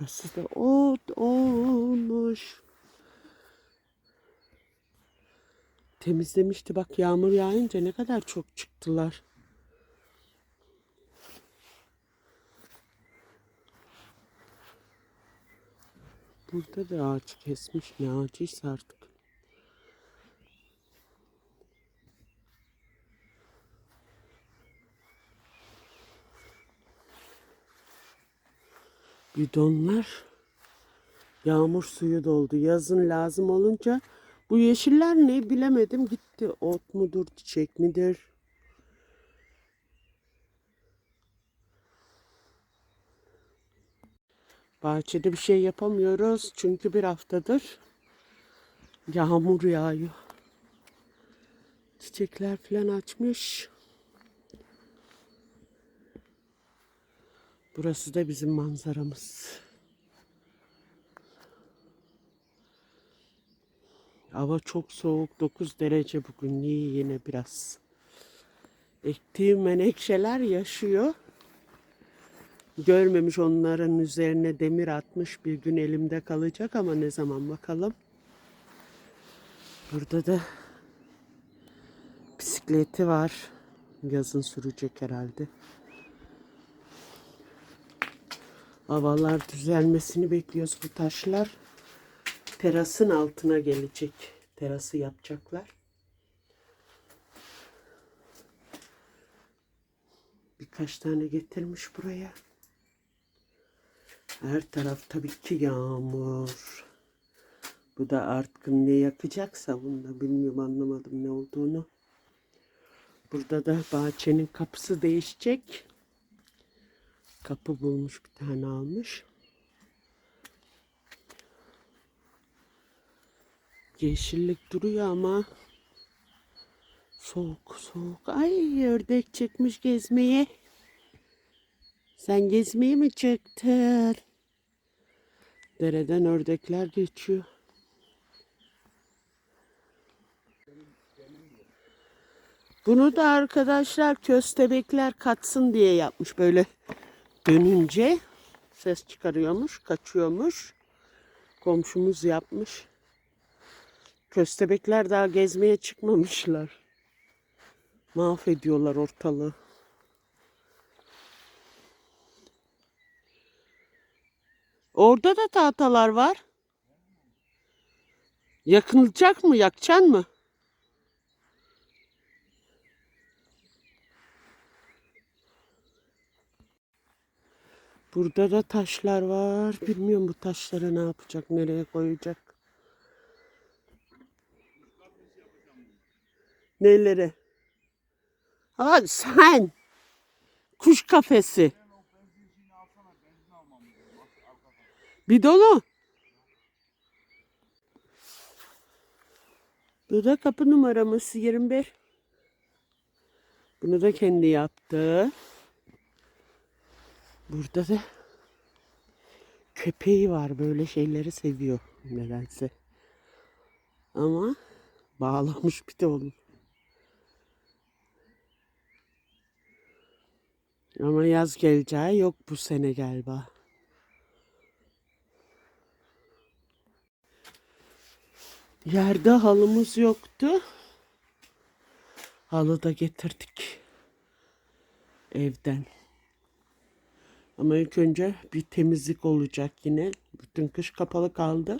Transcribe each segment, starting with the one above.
Da ot olmuş. Temizlemişti bak yağmur yağınca ne kadar çok çıktılar. Burada da ağaç kesmiş. Ne ağacıysa artık. Bidonlar yağmur suyu doldu. Yazın lazım olunca bu yeşiller ne bilemedim gitti. Ot mudur, çiçek midir? Bahçede bir şey yapamıyoruz çünkü bir haftadır yağmur yağıyor. Çiçekler falan açmış. Burası da bizim manzaramız. Hava çok soğuk. 9 derece bugün. İyi yine biraz. Ektiğim menekşeler yaşıyor. Görmemiş onların üzerine demir atmış. Bir gün elimde kalacak ama ne zaman bakalım. Burada da bisikleti var. Yazın sürecek herhalde. Havalar düzelmesini bekliyoruz. Bu taşlar terasın altına gelecek. Terası yapacaklar. Birkaç tane getirmiş buraya. Her taraf tabii ki yağmur. Bu da artık ne yakacaksa bunu da bilmiyorum anlamadım ne olduğunu. Burada da bahçenin kapısı değişecek. Kapı bulmuş bir tane almış. Yeşillik duruyor ama soğuk soğuk. Ay ördek çıkmış gezmeye. Sen gezmeye mi çıktın? Dereden ördekler geçiyor. Bunu da arkadaşlar köstebekler katsın diye yapmış böyle dönünce ses çıkarıyormuş, kaçıyormuş. Komşumuz yapmış. Köstebekler daha gezmeye çıkmamışlar. Mahvediyorlar ortalığı. Orada da tahtalar var. Yakılacak mı? Yakacaksın mı? Burada da taşlar var. Bilmiyorum bu taşları ne yapacak, nereye koyacak. Neleri? Ha sen. Kuş kafesi. Bidonu. Bu da kapı numaramız 21. Bunu da kendi yaptı. Burada da köpeği var. Böyle şeyleri seviyor nedense. Ama bağlamış bir de onu. Ama yaz geleceği yok bu sene galiba. Yerde halımız yoktu. Halı da getirdik evden. Ama ilk önce bir temizlik olacak yine. Bütün kış kapalı kaldı.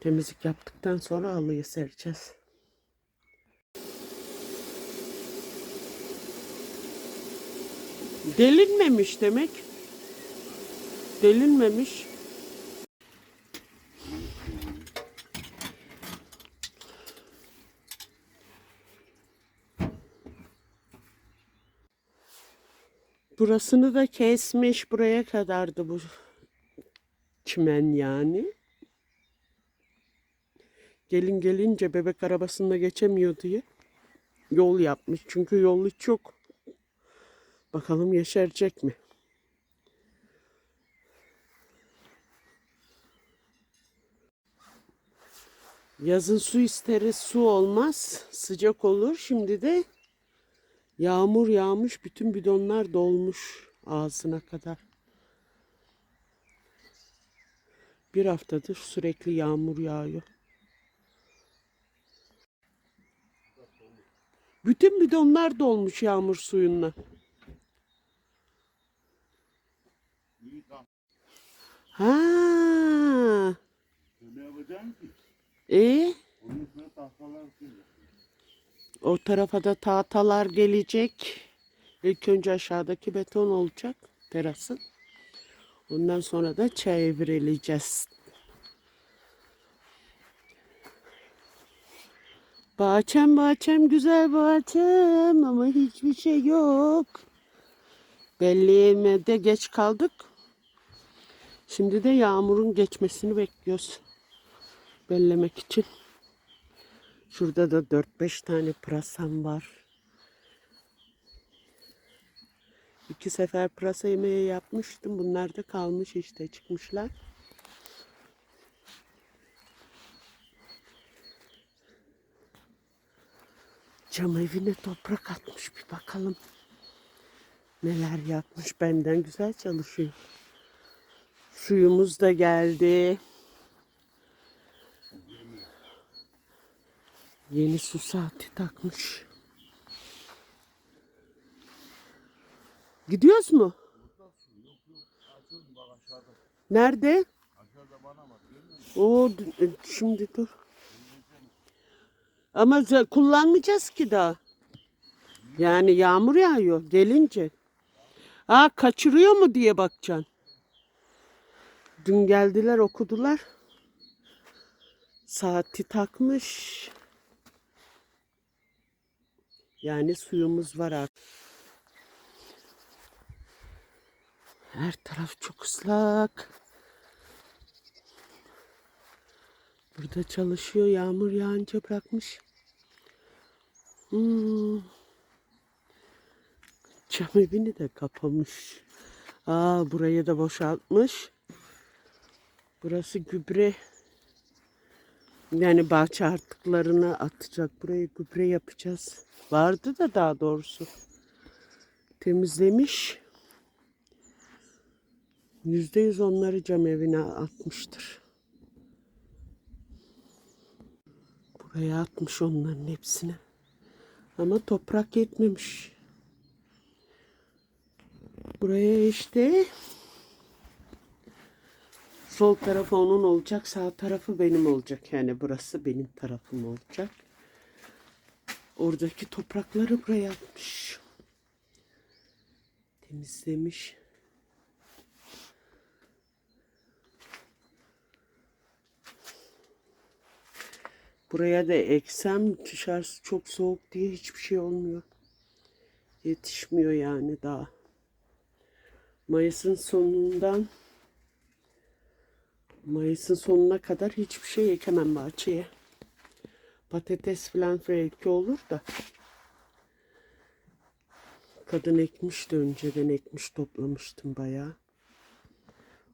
Temizlik yaptıktan sonra halıyı sereceğiz. Delinmemiş demek. Delinmemiş. Burasını da kesmiş. Buraya kadardı bu çimen yani. Gelin gelince bebek arabasında geçemiyor diye yol yapmış. Çünkü yol hiç yok. Bakalım yeşerecek mi? Yazın su isteriz, su olmaz. Sıcak olur. Şimdi de yağmur yağmış, bütün bidonlar dolmuş ağzına kadar. Bir haftadır sürekli yağmur yağıyor. Bütün bidonlar dolmuş yağmur suyunla. Ha, ki? e Onun üstüne tahtalar koyacak. O tarafa da tahtalar gelecek. İlk önce aşağıdaki beton olacak terasın. Ondan sonra da çevreleyeceğiz. Bahçem bahçem güzel bahçem ama hiçbir şey yok. Belleğime de geç kaldık. Şimdi de yağmurun geçmesini bekliyoruz. Bellemek için. Şurada da 4-5 tane pırasam var. İki sefer pırasa yemeği yapmıştım. Bunlar da kalmış işte çıkmışlar. Cam evine toprak atmış bir bakalım. Neler yapmış benden güzel çalışıyor. Suyumuz da geldi. Yeni su saati takmış. Gidiyoruz mu? Nerede? O e, şimdi dur. Ama kullanmayacağız ki daha. Yani yağmur yağıyor gelince. Aa kaçırıyor mu diye bakacaksın. Dün geldiler okudular. Saati takmış. Yani suyumuz var artık. Her taraf çok ıslak. Burada çalışıyor. Yağmur yağınca bırakmış. Hmm. Cam evini de kapamış. Aa burayı da boşaltmış. Burası gübre. Yani bahçe artıklarını atacak. Burayı gübre yapacağız. Vardı da daha doğrusu. Temizlemiş. Yüzde yüz onları cam evine atmıştır. Buraya atmış onların hepsini. Ama toprak yetmemiş. Buraya işte sol tarafı onun olacak, sağ tarafı benim olacak. Yani burası benim tarafım olacak. Oradaki toprakları buraya atmış. Temizlemiş. Buraya da eksem dışarısı çok soğuk diye hiçbir şey olmuyor. Yetişmiyor yani daha. Mayıs'ın sonundan Mayıs'ın sonuna kadar hiçbir şey ekemem bahçeye. Patates falan belki olur da. Kadın ekmişti önceden ekmiş toplamıştım bayağı.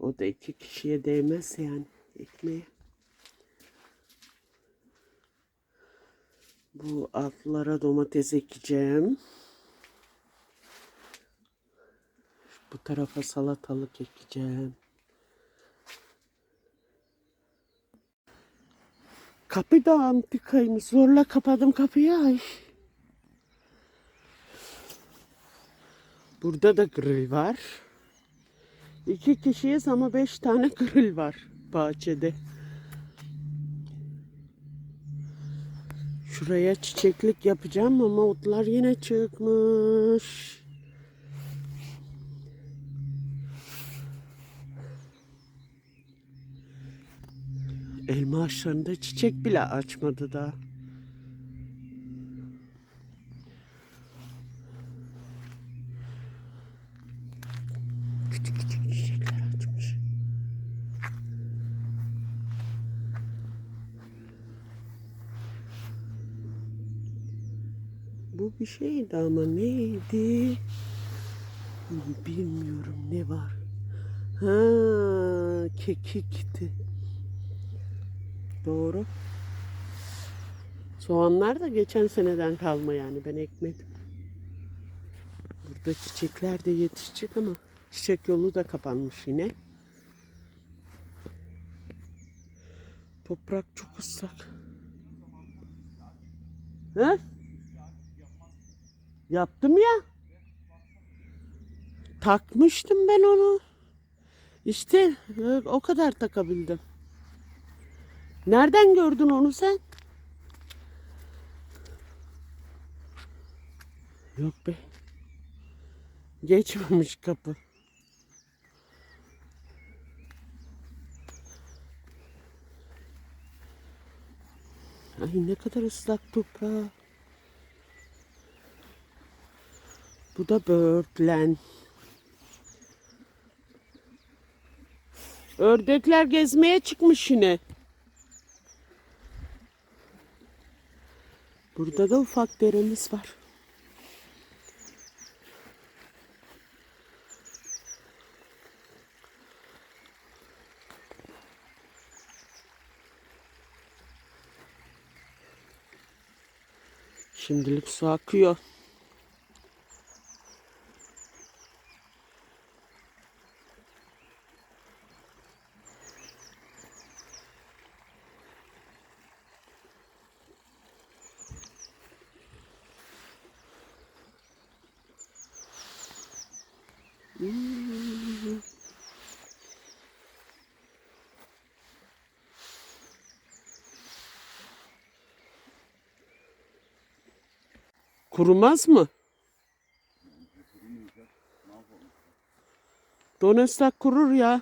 O da iki kişiye değmez yani ekmeğe. Bu altlara domates ekeceğim. Bu tarafa salatalık ekeceğim. Kapı da antikaymış. Zorla kapadım kapıyı. Ay. Burada da grill var. İki kişiyiz ama beş tane grill var bahçede. Şuraya çiçeklik yapacağım ama otlar yine çıkmış. Elma ağaçlarında çiçek bile açmadı da. Küçük küçük çiçekler açmış. Bu bir şeydi ama neydi? Bilmiyorum ne var. Ha, kekikti. Doğru. Soğanlar da geçen seneden kalma yani ben ekmedim. Burada çiçekler de yetişecek ama çiçek yolu da kapanmış yine. Toprak çok ıslak. He? Yaptım ya. Takmıştım ben onu. İşte e, o kadar takabildim. Nereden gördün onu sen? Yok be. Geçmemiş kapı. Ay ne kadar ıslak toprağı. Bu da böğürtlen. Ördekler gezmeye çıkmış yine. Burada da ufak deremiz var. Şimdilik su akıyor. Kurumaz mı? Don ıslak kurur ya.